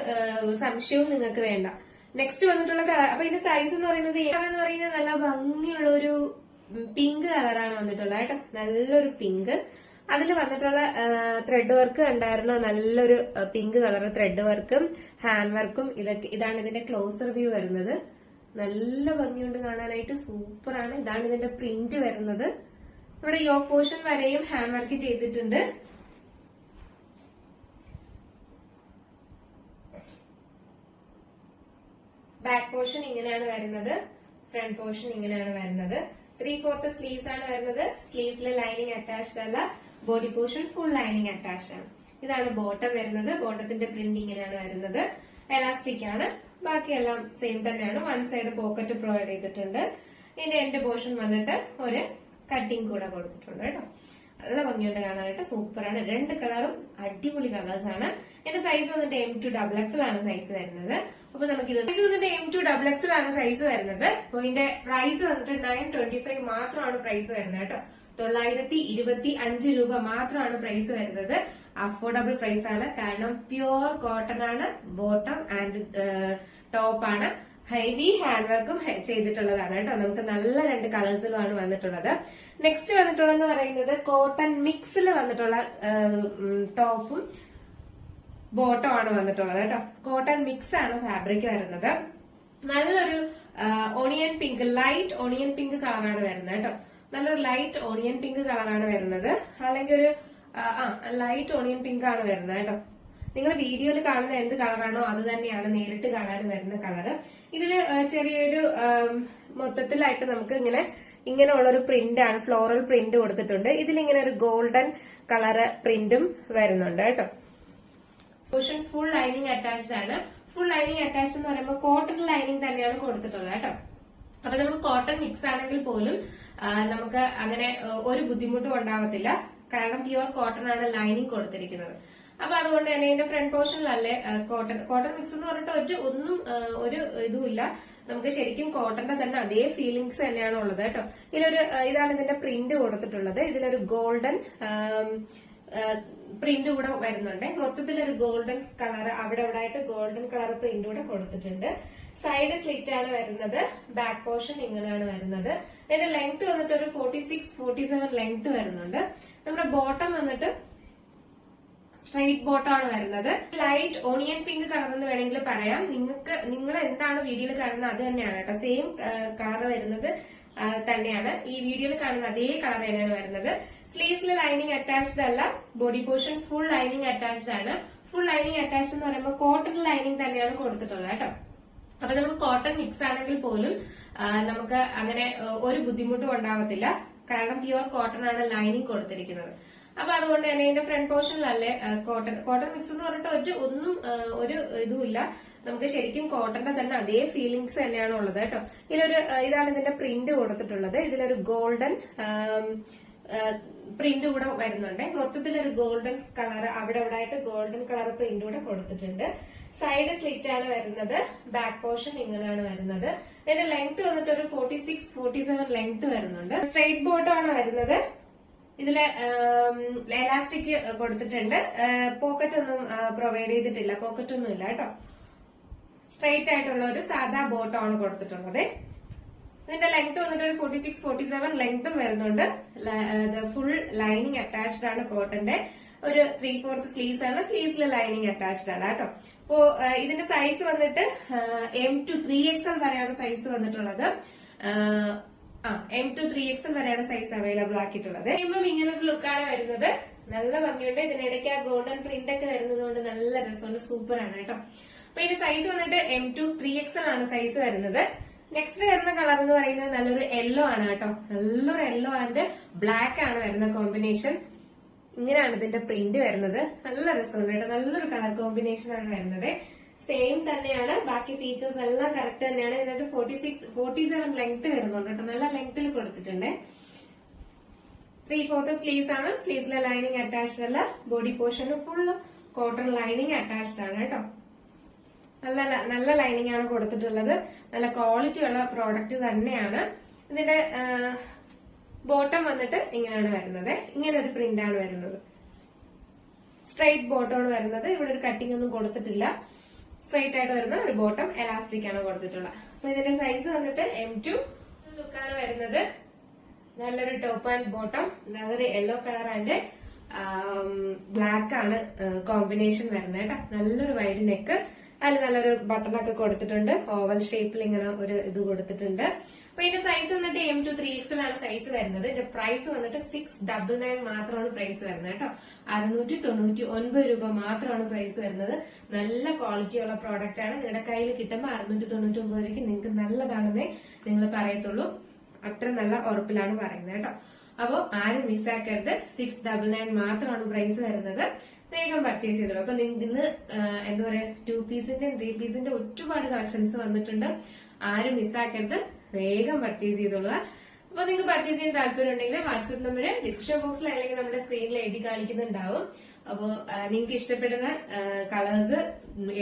സംശയവും നിങ്ങൾക്ക് വേണ്ട. നെക്സ്റ്റ് വന്നിട്ടുള്ള കളർ അപ്പൊ ഇതിന്റെ സൈസ് എന്ന് പറയുന്നത് എന്ന് പറയുന്നത് നല്ല ഭംഗിയുള്ള ഒരു പിങ്ക് കളറാണ് വന്നിട്ടുള്ളത് കേട്ടോ. നല്ലൊരു പിങ്ക് അതിൽ വന്നിട്ടുള്ള ത്രെഡ് വർക്ക് ഉണ്ടായിരുന്ന നല്ലൊരു പിങ്ക് കളർ ത്രെഡ് വർക്കും ഹാൻഡ് വർക്കും ഇതൊക്കെ ഇതാണ് ഇതിന്റെ ക്ലോസർ വ്യൂ വരുന്നത്. നല്ല ഭംഗിയുണ്ട് കാണാനായിട്ട്. സൂപ്പറാണ്. ഇതാണ് ഇതിന്റെ പ്രിന്റ് വരുന്നത്. ഇവിടെ യോക്ക് പോർഷൻ വരെയും ഹാൻഡ് വർക്ക് ചെയ്തിട്ടുണ്ട്. ബാക്ക് പോർഷൻ ഇങ്ങനെയാണ് വരുന്നത്. ഫ്രണ്ട് പോർഷൻ ഇങ്ങനെയാണ് വരുന്നത്. ത്രീ ഫോർത്ത് സ്ലീവ്സ് ആണ് വരുന്നത്. സ്ലീവ്സിലെ ലൈനിങ് അറ്റാച്ച്ഡ് അല്ല. Body portion full lining attached ആണ്. ഇതാണ് ബോട്ടം വരുന്നത്. ബോട്ടത്തിന്റെ പ്രിന്റ് ഇങ്ങനെയാണ് വരുന്നത്. എലാസ്റ്റിക് ആണ്. ബാക്കിയെല്ലാം സെയിം തന്നെയാണ്. വൺ സൈഡ് പോക്കറ്റ് പ്രൊവൈഡ് ചെയ്തിട്ടുണ്ട്. ഇനി എന്റെ പോർഷൻ വന്നിട്ട് ഒരു കട്ടിങ് കൂടെ കൊടുത്തിട്ടുണ്ട് കേട്ടോ. നല്ല ഭംഗിയുണ്ട് കാണാനായിട്ട്. സൂപ്പറാണ് രണ്ട് കളറും അടിപൊളി കളേഴ്സ് ആണ്. എന്റെ സൈസ് വന്നിട്ട് എം ടു ഡബിൾ എക്സൽ ആണ് സൈസ് വരുന്നത്. അപ്പൊ നമുക്ക് ഇത് സൈസ് വന്നിട്ട് എം ടു ഡബിൾ എക്സൽ ആണ് സൈസ് വരുന്നത്. അപ്പൊ ഇതിന്റെ പ്രൈസ് വന്നിട്ട് നയൻ ട്വന്റി ഫൈവ് മാത്രമാണ് പ്രൈസ് വരുന്നത് കേട്ടോ. തൊള്ളായിരത്തി ഇരുപത്തി അഞ്ച് രൂപ മാത്രമാണ് പ്രൈസ് വരുന്നത്. അഫോർഡബിൾ പ്രൈസ് ആണ്. കാരണം പ്യുവർ കോട്ടൺ ആണ്. ബോട്ടം ആൻഡ് ടോപ്പ് ആണ്. ഹെവി ഹാൻഡ് വർക്കും ചെയ്തിട്ടുള്ളതാണ് കേട്ടോ. നമുക്ക് നല്ല രണ്ട് കളേഴ്സിലുമാണ് വന്നിട്ടുള്ളത്. നെക്സ്റ്റ് വന്നിട്ടുള്ളതെന്ന് പറയുന്നത് കോട്ടൺ മിക്സിൽ വന്നിട്ടുള്ള ടോപ്പും ബോട്ടം ആണ് വന്നിട്ടുള്ളത് കേട്ടോ. കോട്ടൺ മിക്സ് ആണ് ഫാബ്രിക് വരുന്നത്. നല്ലൊരു onion pink light onion pink കളറാണ് വരുന്നത് കേട്ടോ. നല്ലൊരു ലൈറ്റ് ഓണിയൻ പിങ്ക് കളറാണ് വരുന്നത്. അല്ലെങ്കിൽ ഒരു ആ, ലൈറ്റ് ഓണിയൻ പിങ്ക് ആണ് വരുന്നത് കേട്ടോ. നിങ്ങൾ വീഡിയോയിൽ കാണുന്ന എന്ത് കളറാണോ അത് തന്നെയാണ് നേരിട്ട് കാണാൻ വരുന്ന കളറ്. ഇതിൽ ചെറിയൊരു മൊത്തത്തിലായിട്ട് നമുക്ക് ഇങ്ങനെ ഇങ്ങനെയുള്ളൊരു പ്രിന്റ് ആണ് ഫ്ലോറൽ പ്രിന്റ് കൊടുത്തിട്ടുണ്ട്. ഇതിലിങ്ങനെ ഒരു ഗോൾഡൻ കളറ് പ്രിന്റും വരുന്നുണ്ട് കേട്ടോ. പോർഷൻ ഫുൾ ലൈനിങ് അറ്റാച്ച്ഡ് ആണ്. ഫുൾ ലൈനിങ് അറ്റാച്ച്ഡ് എന്ന് പറയുമ്പോൾ കോട്ടൺ ലൈനിങ് തന്നെയാണ് കൊടുത്തിട്ടുള്ളത് കേട്ടോ. അപ്പൊ നമ്മൾ കോട്ടൺ മിക്സ് ആണെങ്കിൽ പോലും നമുക്ക് അങ്ങനെ ഒരു ബുദ്ധിമുട്ടും ഉണ്ടാവത്തില്ല. കാരണം പ്യുവർ കോട്ടൺ ആണ് ലൈനിങ് കൊടുത്തിരിക്കുന്നത്. അപ്പൊ അതുകൊണ്ട് തന്നെ ഇതിന്റെ ഫ്രണ്ട് പോർഷനിലല്ലേ കോട്ടൺ കോട്ടൺ മിക്സ് എന്ന് പറഞ്ഞിട്ട് ഒരു ഒന്നും ഒരു ഇതുമില്ല. നമുക്ക് ശരിക്കും കോട്ടന്റെ തന്നെ അതേ ഫീലിങ്സ് തന്നെയാണ് ഉള്ളത് കേട്ടോ. ഇതിലൊരു ഇതാണ് ഇതിന്റെ പ്രിന്റ് കൊടുത്തിട്ടുള്ളത്. ഇതിലൊരു ഗോൾഡൻ പ്രിന്റ് കൂടെ വരുന്നുണ്ട്. മൊത്തത്തിൽ ഒരു ഗോൾഡൻ കളർ അവിടെ അവിടെ ആയിട്ട് ഗോൾഡൻ കളർ പ്രിന്റ് കൂടെ കൊടുത്തിട്ടുണ്ട്. സൈഡ് സ്ലിറ്റ് ആണ് വരുന്നത്. ബാക്ക് പോർഷൻ ഇങ്ങനെയാണ് വരുന്നത്. അതിന്റെ ലെങ്ത് വന്നിട്ട് ഒരു forty six forty seven length വരുന്നുണ്ട്. നമ്മുടെ ബോട്ടം വന്നിട്ട് സ്ട്രൈറ്റ് ബോട്ടം ആണ് വരുന്നത്. ലൈറ്റ് ഓണിയൻ പിങ്ക് കളർ എന്ന് വേണമെങ്കിൽ പറയാം. നിങ്ങൾക്ക് നിങ്ങൾ എന്താണ് വീഡിയോയിൽ കാണുന്നത് അത് തന്നെയാണ് കേട്ടോ. സെയിം കളർ വരുന്നത് തന്നെയാണ്. ഈ വീഡിയോയിൽ കാണുന്ന അതേ കളർ തന്നെയാണ് വരുന്നത്. സ്ലീവ്സിൽ ലൈനിങ് അറ്റാച്ച്ഡ് അല്ല body portion full lining attached ആണ്. ഫുൾ ലൈനിങ് അറ്റാച്ച്ഡ് എന്ന് പറയുമ്പോൾ കോട്ടൺ ലൈനിങ് തന്നെയാണ് കൊടുത്തിട്ടുള്ളത് കേട്ടോ. അപ്പൊ നമുക്ക് കോട്ടൺ മിക്സ് ആണെങ്കിൽ പോലും നമുക്ക് അങ്ങനെ ഒരു ബുദ്ധിമുട്ടും ഉണ്ടാവത്തില്ല. കാരണം പ്യുവർ കോട്ടൺ ആണ് ലൈനിങ് കൊടുത്തിരിക്കുന്നത്. അപ്പൊ അതുകൊണ്ട് തന്നെ ഇതിന്റെ ഫ്രണ്ട് പോർഷനിലല്ലേ കോട്ടൺ കോട്ടൺ മിക്സ് എന്ന് പറഞ്ഞിട്ട് ഒരു ഒന്നും ഒരു ഇതുമില്ല. നമുക്ക് ശരിക്കും കോട്ടന്റെ തന്നെ അതേ ഫീലിങ്സ് തന്നെയാണ് ഉള്ളത് കേട്ടോ. ഇതിലൊരു ഇതാണ് ഇതിന്റെ പ്രിന്റ് കൊടുത്തിട്ടുള്ളത്. ഇതിലൊരു ഗോൾഡൻ പ്രിന്റ് കൂടെ വരുന്നുണ്ട്. മൊത്തത്തിൽ ഒരു ഗോൾഡൻ കളർ അവിടെ അവിടെ ആയിട്ട് ഗോൾഡൻ കളർ പ്രിന്റ് കൂടെ കൊടുത്തിട്ടുണ്ട്. സൈഡ് സ്ലിറ്റ് ആണ് വരുന്നത്. ബാക്ക് പോർഷൻ ഇങ്ങനെയാണ് വരുന്നത്. ഇതിന്റെ ലെങ്ത് വന്നിട്ട് ഒരു forty six forty seven length വരുന്നുണ്ട്. സ്ട്രെയിറ്റ് ബോട്ടം ആണ് വരുന്നത്. ഇതിൽ എലാസ്റ്റിക് കൊടുത്തിട്ടുണ്ട്. പോക്കറ്റ് ഒന്നും പ്രൊവൈഡ് ചെയ്തിട്ടില്ല. പോക്കറ്റ് ഒന്നും ഇല്ല കേട്ടോ. സ്ട്രെയിറ്റ് ആയിട്ടുള്ള ഒരു സാധാ ബോട്ടം ആണ് കൊടുത്തിട്ടുള്ളത്. ഇതിന്റെ ലെങ്ത് വന്നിട്ട് ഒരു ഫോർട്ടി സിക്സ് ഫോർട്ടി സെവൻ ലെങ്തും വരുന്നുണ്ട്. ഫുൾ ലൈനിങ് അറ്റാച്ച്ഡ് ആണ് കോട്ടന്റെ ഒരു ത്രീ ഫോർത്ത് സ്ലീവ്സ് ആണ് സ്ലീവ്സിൽ ലൈനിങ് അറ്റാച്ച്ഡ് ആണ് കേട്ടോ. അപ്പോ ഇതിന്റെ സൈസ് വന്നിട്ട് M to three X M വരെയാണ് സൈസ് വന്നിട്ടുള്ളത്. ആ, ആ M to three X M വരെയാണ് സൈസ് അവൈലബിൾ ആക്കിയിട്ടുള്ളത്. കഴിയുമ്പോൾ ഇങ്ങനെ ഒരു ലുക്കാണ് വരുന്നത്. നല്ല ഭംഗിയുണ്ട്. ഇതിനിടയ്ക്ക് ആ ഗോൾഡൻ പ്രിന്റ് ഒക്കെ വരുന്നത് കൊണ്ട് നല്ല രസമുണ്ട്. സൂപ്പർ ആണ് കേട്ടോ. അപ്പൊ ഇതിന്റെ സൈസ് വന്നിട്ട് M to three X L ആണ് സൈസ് വരുന്നത്. നെക്സ്റ്റ് വരുന്ന കളർ എന്ന് പറയുന്നത് നല്ലൊരു യെല്ലോ ആണ് കേട്ടോ. നല്ലൊരു യെല്ലോ ആൻഡ് ബ്ലാക്ക് ആണ് വരുന്ന കോമ്പിനേഷൻ ഇങ്ങനെയാണ് ഇതിന്റെ പ്രിന്റ് വരുന്നത്. നല്ല രസമുണ്ട് കേട്ടോ. നല്ലൊരു കളർ കോമ്പിനേഷൻ ആണ് വരുന്നത്. സെയിം തന്നെയാണ്. ബാക്കി ഫീച്ചേഴ്സ് എല്ലാം കറക്റ്റ് തന്നെയാണ്. ഇതിനകത്ത് forty six forty seven length വരുന്നുണ്ട് കേട്ടോ. നല്ല ലെങ്ത്തിൽ കൊടുത്തിട്ടുണ്ട്. ത്രീ ഫോർത്ത് സ്ലീവ്സ് ആണ് സ്ലീവ്സിലെ ലൈനിങ് അറ്റാച്ച്ഡ് അല്ല. ബോഡി പോർഷന് ഫുള്ള് കോട്ടൺ ലൈനിങ് അറ്റാച്ച്ഡ് ആണ് കേട്ടോ. നല്ല നല്ല ലൈനിങ് ആണ് കൊടുത്തിട്ടുള്ളത്. നല്ല ക്വാളിറ്റി ഉള്ള പ്രോഡക്റ്റ് തന്നെയാണ്. ഇതിന്റെ ബോട്ടം വന്നിട്ട് ഇങ്ങനെയാണ് വരുന്നത്. ഇങ്ങനെ ഒരു പ്രിന്റ് ആണ് വരുന്നത്. സ്ട്രൈറ്റ് ബോട്ടം ആണ് വരുന്നത്. ഇവിടെ ഒരു കട്ടിംഗ് ഒന്നും കൊടുത്തിട്ടില്ല. സ്ട്രൈറ്റ് ആയിട്ട് വരുന്ന ഒരു ബോട്ടം എലാസ്റ്റിക് ആണ് കൊടുത്തിട്ടുള്ളത്. അപ്പൊ ഇതിന്റെ സൈസ് വന്നിട്ട് എം ടു ലുക്കാണ് വരുന്നത്. നല്ലൊരു ടോപ്പ് ആൻഡ് ബോട്ടം നല്ലൊരു യെല്ലോ കളർ ആൻഡ് ബ്ലാക്ക് ആണ് കോമ്പിനേഷൻ വരുന്നത് കേട്ടോ. നല്ലൊരു വൈഡ് നെക്ക് അതിൽ നല്ലൊരു ബട്ടണൊക്കെ കൊടുത്തിട്ടുണ്ട്. ഓവൽ ഷേപ്പിൽ ഇങ്ങനെ ഒരു ഇത് കൊടുത്തിട്ടുണ്ട്. അപ്പൊ ഇതിന്റെ സൈസ് വന്നിട്ട് എം ടു ത്രീ ആണ് സൈസ് വരുന്നത്. ഇതിന്റെ പ്രൈസ് വന്നിട്ട് സിക്സ് ഡബിൾ നയൻ മാത്രമാണ് പ്രൈസ് വരുന്നത് കേട്ടോ. അറുന്നൂറ്റി തൊണ്ണൂറ്റി ഒൻപത് രൂപ മാത്രമാണ് പ്രൈസ് വരുന്നത്. നല്ല ക്വാളിറ്റി ഉള്ള പ്രോഡക്റ്റ് ആണ്. നിങ്ങളുടെ കയ്യിൽ കിട്ടുമ്പോൾ അറുന്നൂറ്റി തൊണ്ണൂറ്റി ഒമ്പത് രൂപയ്ക്ക് നിങ്ങൾക്ക് നല്ലതാണെന്നേ നിങ്ങൾ പറയത്തുള്ളൂ. അത്ര നല്ല ഉറപ്പിലാണ് പറയുന്നത് കേട്ടോ. അപ്പോ ആരും മിസ്സാക്കരുത് സിക്സ് ഡബിൾ നയൻ മാത്രമാണ് പ്രൈസ് വരുന്നത്. വേഗം പർച്ചേസ് ചെയ്തോളൂ അപ്പൊ ഇന്ന് എന്താ പറയാ ടു പീസിന്റെ ത്രീ പീസിന്റെ ഒരുപാട് കളക്ഷൻസ് വന്നിട്ടുണ്ട്. ആരും മിസ്സാക്കരുത് വേഗം പർച്ചേസ് ചെയ്തോളുക. അപ്പൊ നിങ്ങൾക്ക് പർച്ചേസ് ചെയ്യാൻ താല്പര്യം ഉണ്ടെങ്കിൽ വാട്സ്ആപ്പ് നമ്പർ ഡിസ്ക്രിപ്ഷൻ ബോക്സിൽ അല്ലെങ്കിൽ നമ്മുടെ സ്ക്രീനിൽ എഴുതി കാണിക്കുന്നുണ്ടാവും. അപ്പോ നിങ്ങൾക്ക് ഇഷ്ടപ്പെടുന്ന കളേഴ്സ്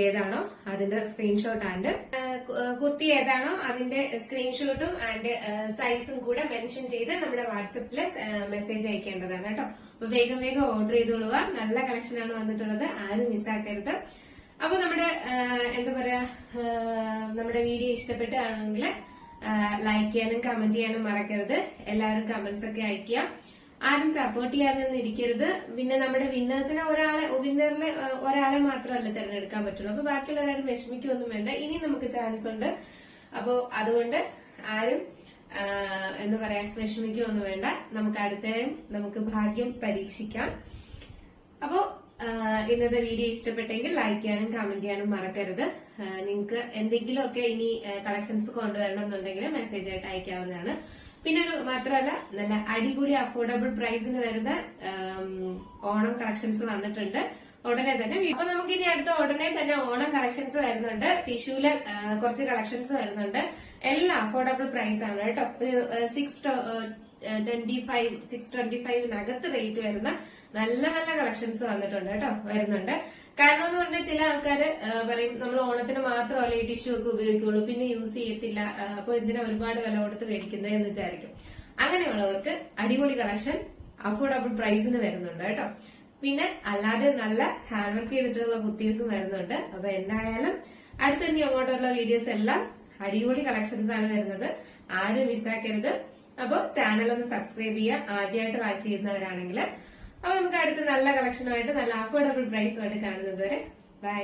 ഏതാണോ അതിന്റെ സ്ക്രീൻഷോട്ട് ആൻഡ് കുർത്തി ഏതാണോ അതിന്റെ സ്ക്രീൻഷോട്ടും ആൻഡ് സൈസും കൂടെ മെൻഷൻ ചെയ്ത് നമ്മുടെ വാട്സപ്പിൽ മെസ്സേജ് അയക്കേണ്ടതാണ് കേട്ടോ. അപ്പൊ വേഗം വേഗം ഓർഡർ ചെയ്തോളുക. നല്ല കളക്ഷൻ ആണ് വന്നിട്ടുള്ളത്. ആരും മിസ്സാക്കരുത് അപ്പൊ നമ്മുടെ എന്താ പറയാ നമ്മുടെ വീഡിയോ ഇഷ്ടപ്പെട്ടാണെങ്കിൽ ലൈക്ക് ചെയ്യാനും കമന്റ് ചെയ്യാനും മറക്കരുത്. എല്ലാവരും കമന്റ്സ് ഒക്കെ അയക്കുക ആരും സപ്പോർട്ട് ചെയ്യാതെ ഇരിക്കരുത്. പിന്നെ നമ്മുടെ വിന്നേഴ്സിനെ ഒരാളെ വിന്നറിനെ ഒരാളെ മാത്രമല്ല തിരഞ്ഞെടുക്കാൻ പറ്റുള്ളൂ. അപ്പൊ ബാക്കിയുള്ളവരാരും വിഷമിക്കൊന്നും വേണ്ട. ഇനി നമുക്ക് ചാൻസ് ഉണ്ട്. അപ്പോ അതുകൊണ്ട് ആരും എന്ന് പറയാ വിഷമിക്കൊന്നും വേണ്ട. നമുക്ക് അടുത്തേം നമുക്ക് ഭാഗ്യം പരീക്ഷിക്കാം. അപ്പോ ഇന്നത്തെ വീഡിയോ ഇഷ്ടപ്പെട്ടെങ്കിൽ ലൈക്ക് ചെയ്യാനും കമന്റ് ചെയ്യാനും മറക്കരുത്. നിങ്ങൾക്ക് എന്തെങ്കിലുമൊക്കെ ഇനി കളക്ഷൻസ് കൊണ്ടുവരണം എന്നുണ്ടെങ്കിൽ മെസ്സേജ് ആയിട്ട് അയക്കാവുന്നതാണ്. പിന്നെ ഒരു മാത്രമല്ല നല്ല അടിപൊളി അഫോർഡബിൾ പ്രൈസിന് വരുന്ന ഓണം കളക്ഷൻസ് വന്നിട്ടുണ്ട്. ഉടനെ തന്നെ അപ്പൊ നമുക്ക് ഇനി അടുത്ത ഉടനെ തന്നെ ഓണം കളക്ഷൻസ് വരുന്നുണ്ട്. ടിഷ്യൂൽ കുറച്ച് കളക്ഷൻസ് വരുന്നുണ്ട്. എല്ലാം അഫോർഡബിൾ പ്രൈസ് ആണ് കേട്ടോ. ഒരു six twenty five six twenty ഫൈവിനകത്ത് rate വരുന്ന നല്ല നല്ല കളക്ഷൻസ് വന്നിട്ടുണ്ട് കേട്ടോ വരുന്നുണ്ട്. കാരണം എന്ന് പറഞ്ഞാൽ ചില ആൾക്കാർ പറയും നമ്മൾ ഓണത്തിന് മാത്രമല്ല ഈ ടിഷ്യൂ ഒക്കെ ഉപയോഗിക്കുള്ളൂ. പിന്നെ യൂസ് ചെയ്യത്തില്ല. അപ്പൊ എന്തിനാ ഒരുപാട് വില കൊടുത്ത് മേടിക്കുന്നത് എന്ന് വിചാരിക്കും. അങ്ങനെയുള്ളവർക്ക് അടിപൊളി കളക്ഷൻ അഫോർഡബിൾ പ്രൈസിന് വരുന്നുണ്ട് കേട്ടോ. പിന്നെ അല്ലാതെ നല്ല ഹാൻഡ് വർക്ക് ചെയ്തിട്ടുള്ള കുട്ടീസും വരുന്നുണ്ട്. അപ്പൊ എന്തായാലും അടുത്ത ഇനി അങ്ങോട്ടുള്ള വീഡിയോസ് എല്ലാം അടിപൊളി കളക്ഷൻസ് ആണ് വരുന്നത്. ആരും മിസ്സാക്കരുത് അപ്പൊ ചാനൽ ഒന്ന് സബ്സ്ക്രൈബ് ചെയ്യുക. ആദ്യമായിട്ട് വാച്ച് ചെയ്യുന്നവരാണെങ്കിൽ അപ്പൊ നമുക്ക് അടുത്ത നല്ല കളക്ഷനുമായിട്ട് നല്ല അഫോർഡബിൾ പ്രൈസുമായിട്ട് കാണുന്നത് വരെ ബൈ